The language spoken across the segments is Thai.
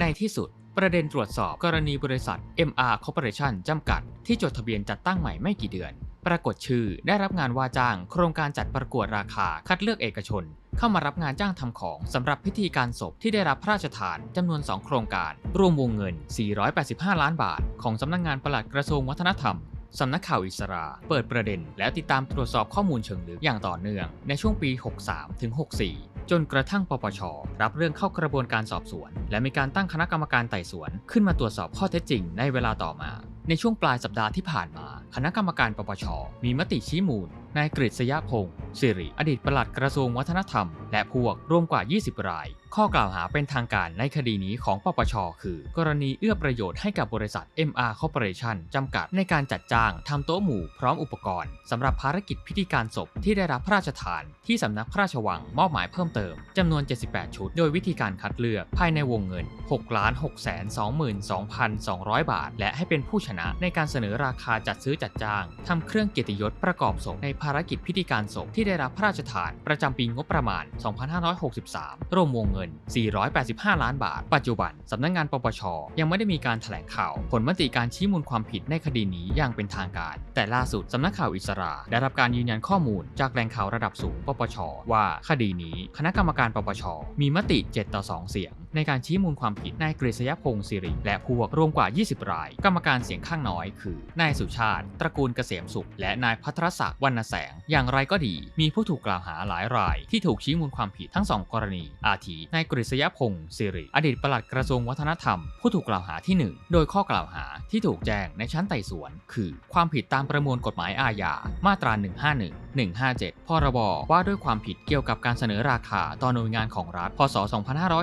ในที่สุดประเด็นตรวจสอบกรณีบริษัท MR Corporation จำกัด ที่จดทะเบียนจัดตั้งใหม่ไม่กี่เดือน ปรากฏชื่อได้รับงานว่าจ้าง โครงการจัดประกวดราคาคัดเลือกเอกชน เข้ามารับงานจ้างทำของสำหรับพิธีการศพที่ได้รับพระราชทานจำนวน 2 โครงการ รวมวงเงิน 485 ล้านบาท ของสำนักงานปลัดกระทรวงวัฒนธรรม สำนักข่าวอิสราเปิดประเด็น และติดตามตรวจสอบข้อมูลเชิงลึกอย่างต่อเนื่อง ในช่วงปี 63 ถึง 64 จนกระทั่งปปช รับเรื่องเข้ากระบวนการสอบสวน และมีการตั้งคณะกรรมการไต่สวน ขึ้นมาตรวจสอบข้อเท็จจริงในเวลาต่อมา ในช่วงปลายสัปดาห์ที่ผ่านมา คณะกรรมการปปช มีมติชี้มูล นายกฤษยพงศ์สิริ อดีตปลัดกระทรวงวัฒนธรรม และพวกรวมกว่า 20 ราย ข้อกล่าวหาเป็นทางการในคดีนี้ของปปช คือ กรณีเอื้อประโยชน์ให้กับบริษัท MR Corporation จำกัดในการจัดจ้างทำโต๊ะหมู่พร้อมอุปกรณ์สำหรับภารกิจพิธีการศพที่ได้รับพระราชทาน ที่สำนักพระราชวังมอบหมายเพิ่มเติมจำนวน 78 ชุด โดยวิธีการคัดเลือกภายในวงเงิน 6 6 2 2 200 บาท และให้เป็นผู้ชนะในการเสนอราคาจัดซื้อจัดจ้างทำเครื่องเกียรติยศประกอบศพในภภารกิจพิธีการศพที่ได้รับพระราชทานประจำปีงบประมาณ 2563 รวมวงเงิน 485 ล้านบาท ปัจจุบันสำนักงานปปช ยังไม่ได้มีการแถลงข่าว ผลมติการชี้มูลความผิดในคดีนี้อย่างเป็นทางการ แต่ล่าสุดสำนักข่าวอิสราได้รับการยืนยันข้อมูลจากแหล่งข่าวระดับสูงปปช ว่าคดีนี้คณะกรรมการปปช มีมติ 7 ต่อ 2 เสียง ในการชี้มูลความผิดนายกฤษยพงศ์สิริ และพวกรวมกว่า 20 ราย กรรมการเสียงข้างน้อยคือนายสุชาติ ตระกูลเกษมสุข และนายพัทรศักดิ์วรรณแสง อย่างไรก็ดี มีผู้ถูกกล่าวหาหลายราย ที่ถูกชี้มูลความผิดทั้งสองกรณี อาทินายกฤษยพงศ์สิริ อดีตปลัดกระทรวงวัฒนธรรม ผู้ถูกกล่าวหาที่ 1 โดยข้อกล่าวหาที่ถูกแจ้งในชั้นไต่สวน คือ ความผิดตามประมวลกฎหมายอาญามาตรา 151 157 พรบ ว่าด้วยความผิดเกี่ยวกับการเสนอราคาต่อหน่วยงานของรัฐ พศ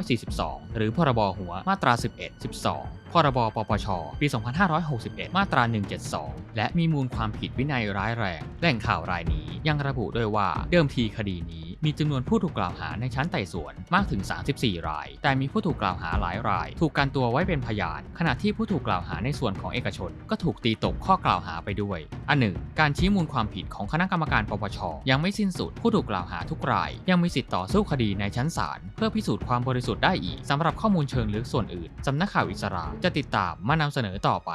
2542 หรือพรบหัวมาตรา 11 12 พรบ ปปช ปี 2561 มาตรา 172 และมีมูลความผิดวินัยร้ายแรง แหล่งข่าวรายนี้ยังระบุด้วยว่าเดิมทีคดีนี้ มีจำนวนผู้ถูกกล่าวหาในชั้นไต่สวนมากถึง 34 ราย แต่มีผู้ถูกกล่าวหาหลายราย ถูกกันตัวไว้เป็นพยาน ขณะที่ผู้ถูกกล่าวหาในส่วนของเอกชน ก็ถูกตีตกข้อกล่าวหาไปด้วย อันหนึ่ง การชี้มูลความผิดของคณะกรรมการปปช ยังไม่สิ้นสุด ผู้ถูกกล่าวหาทุกราย ยังมีสิทธิ์ต่อสู้คดีในชั้นศาลเพื่อพิสูจน์ความบริสุทธิ์ได้อีกสำหรับข้อมูลเชิงลึกส่วนอื่นสำนักข่าวอิสราจะติดตามมานำเสนอต่อไป